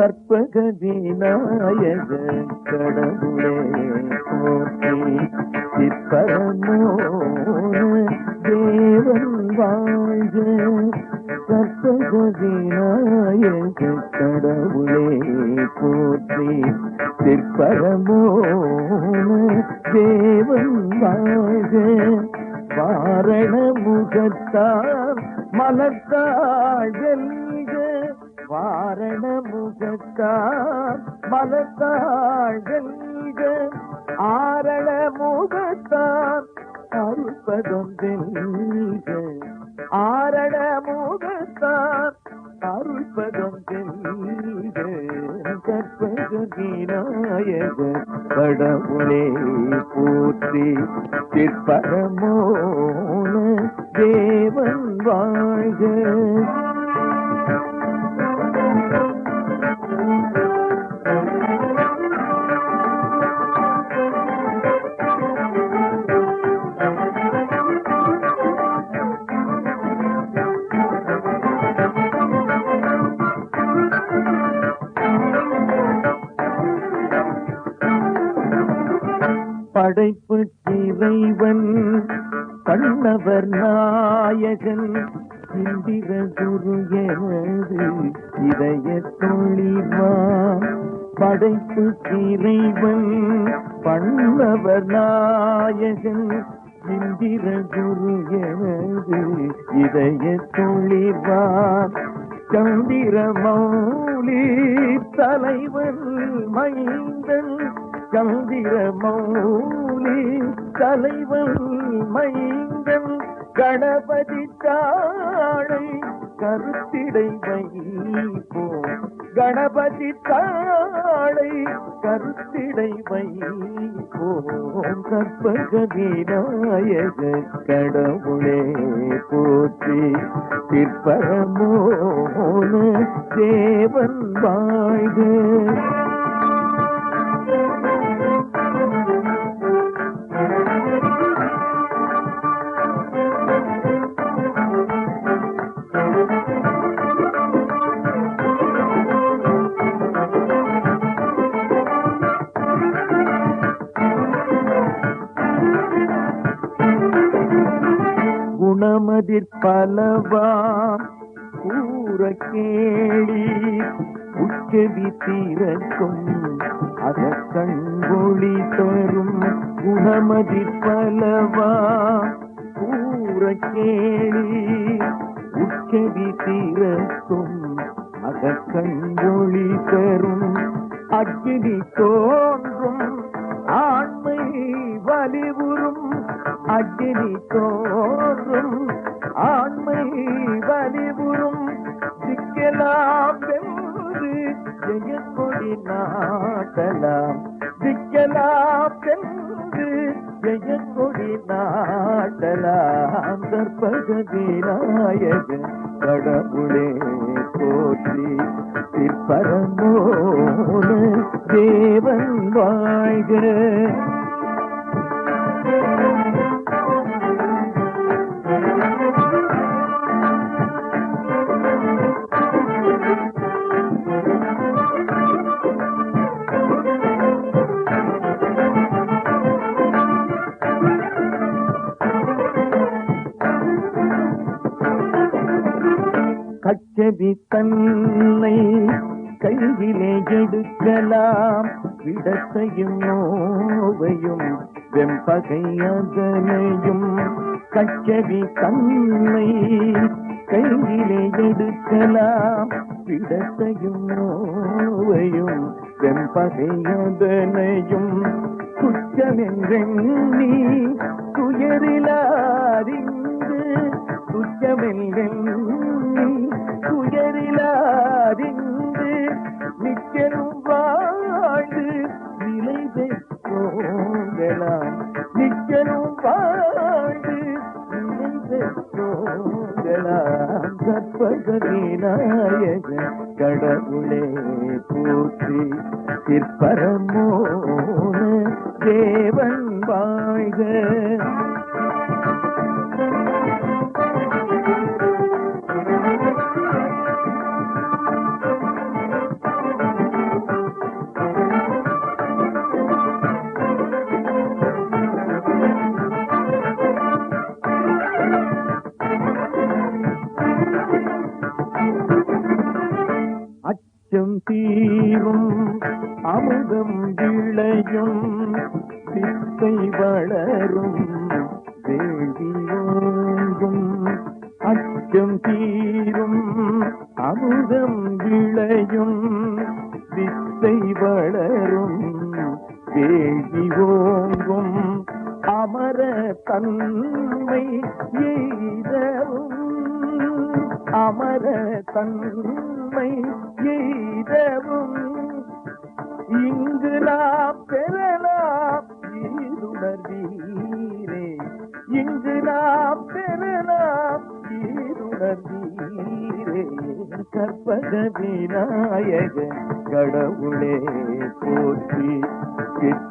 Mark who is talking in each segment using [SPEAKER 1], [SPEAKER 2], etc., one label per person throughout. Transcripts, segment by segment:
[SPEAKER 1] கற்பக விநாயக கடவுளே போற்றி சிற்பரமோன தேவன் வாழ்க கற்பக விநாயக கடவுளே போற்றி சிற்பரமோன தேவன் வாழ்க வாரண முகத்தார் மலத்தாள் வாரண முகத்தார் மலத்தாள் ஆரண முகத்தார் அருள்பதம் ஆரண முகத்தார் அருள்பதம் வெல்க கடவுளே போற்றி சிற்பரமோன தேவன் வாழ்க. படைப்பு இறைவன் கண்ணவர் நாயகன் இந்திர குரு எனது இதய தொழிவா படைப்பு இறைவன் பண்ணவர் நாயகன் இந்திர குரு எனது இதய தொழிவா சந்திர மௌலி தலைவன் மைந்தன் சந்திர மௌலி தலைவன் மைந்தன் கணபதி தாழை கருத்திடை வைப்போம் கணபதி தாழை கருத்திடை வைப்போம் கற்பக விநாயக கடவுளே போற்றி. பிற்பரமோன தேவன் வாழ்க. குணமதிர் பலவாம் கூற கேளி உச்சவி தீரக்கும் அத தரும் குணமதிர் பலவா கூற கேளி உச்சவி தீரக்கும் அத தரும் அக்கினி தோன்றும். ஆண்மை வலிவுறும் அக்கினி தோன்றும் எல்லாம் சிக்கலாம் வென்று ஜெயக்கொடி நாட்டலாம். கற்பக விநாயக கடவுளே போற்றி சிற்பரமோன தேவன் வாழ்கிற செவி தன்னை கையிலே எடுக்கலாம். விடத்தையும் நோவையும் வெம்பகையதனையும் கச்சவி தன்னை கையிலே எடுக்கலாம். விடத்தையும் நோவையும் வெம்பகையதனையும் குற்றமென்றெண்ணி துயரிலாரிந்து குற்றமென்றெண்ணி கலாம் கற்பகதி நாயக கடவுளே பூச்சி சிற்பரமோ தேவன் வாழ்க. தீரும். அமுதம் விளையும். சித்தை வளரும். தேவியோங்கும் அச்சம் தீரும். அமுதம் விளையும். சித்தை வளரும். வேண்டி ஓங்கும். அமர தன்மை எய்தவும். அமர தன்மை எய் எய்தவும் இங்கு நாம் பெறலாம். ஈருணர்வீரே இங்கு நாம் பெறலாம். ஈருணர்வீரே கற்பக விநாயக கடவுளே போற்றி.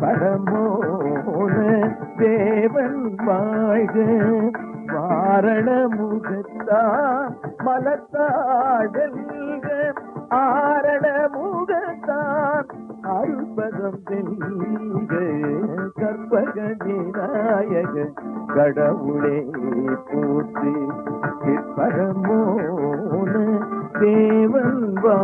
[SPEAKER 1] பரமோன தேவன் வாழ்க. வாரண முகத்தான் மலத்தாடல்க ஆ அருள்பதம் தெல்க கற்பக விநாயக கடவுளே போற்றி. பரமோன தேவன் வா